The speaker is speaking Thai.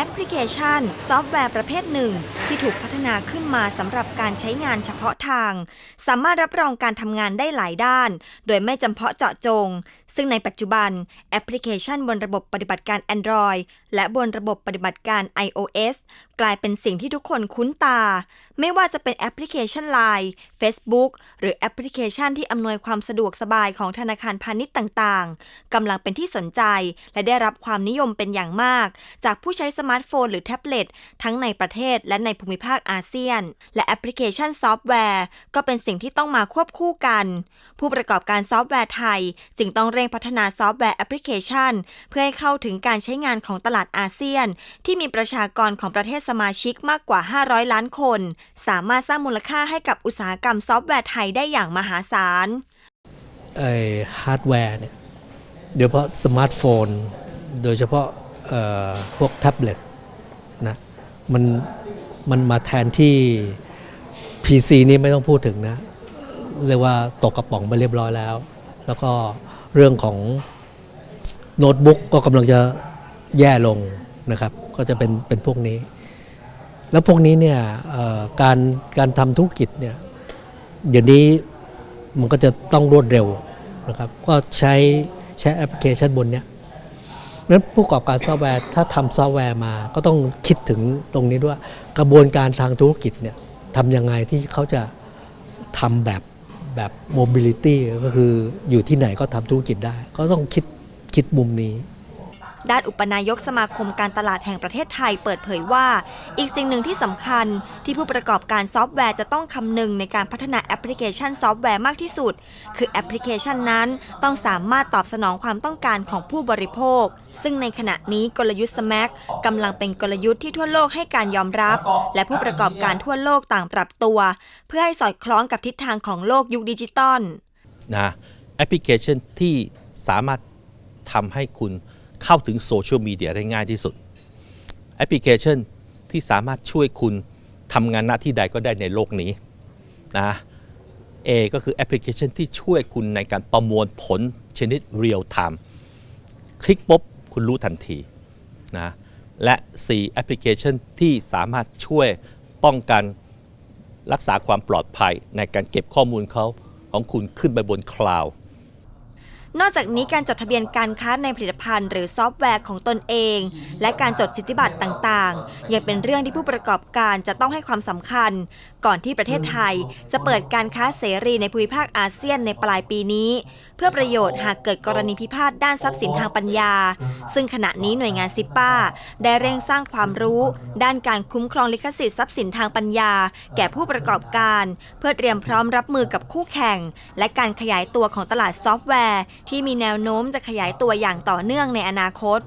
แอปพลิเคชัน ซอฟต์แวร์ประเภทหนึ่ง ที่ถูกพัฒนาขึ้นมาสำหรับการใช้งานเฉพาะทาง สามารถรับรองการทำงานได้หลายด้าน โดยไม่จำเพาะเจาะจง ซึ่งในปัจจุบันแอปพลิเคชันบนระบบปฏิบัติการ Android และบนระบบปฏิบัติการ iOS กลายเป็นสิ่งที่ทุกคนคุ้นตา ไม่ว่าจะเป็นแอปพลิเคชัน Line Facebook หรือแอปพลิเคชันที่อำนวยความสะดวกสบายของธนาคารพาณิชย์ต่างๆ กำลังเป็นที่สนใจ และได้รับความนิยมเป็นอย่างมาก จากผู้ใช้สมาร์ทโฟนหรือแท็บเล็ตทั้งในประเทศและในภูมิภาคอาเซียน และแอปพลิเคชันซอฟต์แวร์ ก็เป็นสิ่งที่ต้องมาควบคู่กัน ผู้ประกอบการซอฟต์แวร์ไทยจึงต้องร่งพัฒนาซอฟต์แวร์แอปพลิเคชัน เพื่อให้เข้าถึงการใช้งานของตลาดอาเซียน ที่มีประชากรของประเทศสมาชิกมากกว่า 500 ล้านคน สามารถสร้างมูลค่าให้กับอุตสาหกรรมซอฟต์แวร์ไทยได้อย่างมหาศาลไอฮาร์ดแวร์เนี่ยโดยเฉพาะสมาร์ทโฟน โดยเฉพาะพวกแท็บเล็ตนะมันมันมาแทนที่ PC นี่ไม่ต้องพูดถึงนะ เรียกว่าตกกระป๋องไปเรียบร้อยแล้ว แล้วก็เรื่องของโน้ตบุ๊กก็กำลังจะแย่ลงนะครับ ก็จะเป็นเป็นพวกนี้ แล้วพวกนี้เนี่ยการการทำธุรกิจเนี่ยเดี๋ยวนี้มันก็จะต้องรวดเร็วนะครับ ก็ใช้ใช้แอปพลิเคชันบนเนี้ยนั้นผู้ประกอบการซอฟต์แวร์ถ้าทำซอฟต์แวร์มาก็ต้องคิดถึงตรงนี้ด้วย กระบวนการทางธุรกิจเนี่ยทำยังไงที่เขาจะทำแบบ แบบโมบิลิตี้ก็คืออยู่ที่ไหนก็ทำธุรกิจได้ ก็ต้องคิดคิดมุมนี้ ด้านอุปนายกสมาคมการตลาดแห่งประเทศไทยเปิดเผยว่า อีกสิ่งหนึ่งที่สำคัญที่ผู้ประกอบการซอฟต์แวร์จะต้องคำนึงในการพัฒนาแอปพลิเคชันซอฟต์แวร์มากที่สุด คือแอปพลิเคชันนั้นต้องสามารถตอบสนองความต้องการของผู้บริโภค ซึ่งในขณะนี้กลยุทธ์ SMAC กำลังเป็นกลยุทธ์ที่ทั่วโลกให้การยอมรับ และผู้ประกอบการทั่วโลกต่างปรับตัว เพื่อให้สอดคล้องกับทิศทางของโลกยุคดิจิตอลนะแอปพลิเคชันที่สามารถทำให้คุณ เข้าถึงโซเชียลมีเดียได้ง่ายที่สุด แอปพลิเคชันที่สามารถช่วยคุณทำงานหน้าที่ใดก็ได้ในโลกนี้นะ A ก็คือแอปพลิเคชันที่ช่วยคุณในการประมวลผลชนิดเรียลไทม์คลิกปุ๊บคุณรู้ทันทีนะและ C แอปพลิเคชันที่สามารถช่วยป้องกันรักษาความปลอดภัยในการเก็บข้อมูลเขาของคุณขึ้นไปบนคลาวด์ นอกจากนี้การจดทะเบียนการค้าในผลิตภัณฑ์หรือซอฟต์แวร์ของตนเอง และการจดสิทธิบัตรต่างๆ ยังเป็นเรื่องที่ผู้ประกอบการจะต้องให้ความสำคัญ ก่อนที่ประเทศไทย จะเปิดการค้าเสรีในภูมิภาคอาเซียนในปลายปีนี้ เพื่อประโยชน์หากเกิดกรณีพิพาทด้านทรัพย์สินทางปัญญา ซึ่งขณะนี้หน่วยงานซิปป้า ได้เร่งสร้างความรู้ ด้านการคุ้มครองลิขสิทธิ์ทรัพย์สินทางปัญญา แก่ผู้ประกอบการ เพื่อเตรียมพร้อมรับมือกับคู่แข่ง และการขยายตัวของตลาดซอฟต์แวร์ที่มีแนวโน้มจะขยายตัวอย่างต่อเนื่องในอนาคต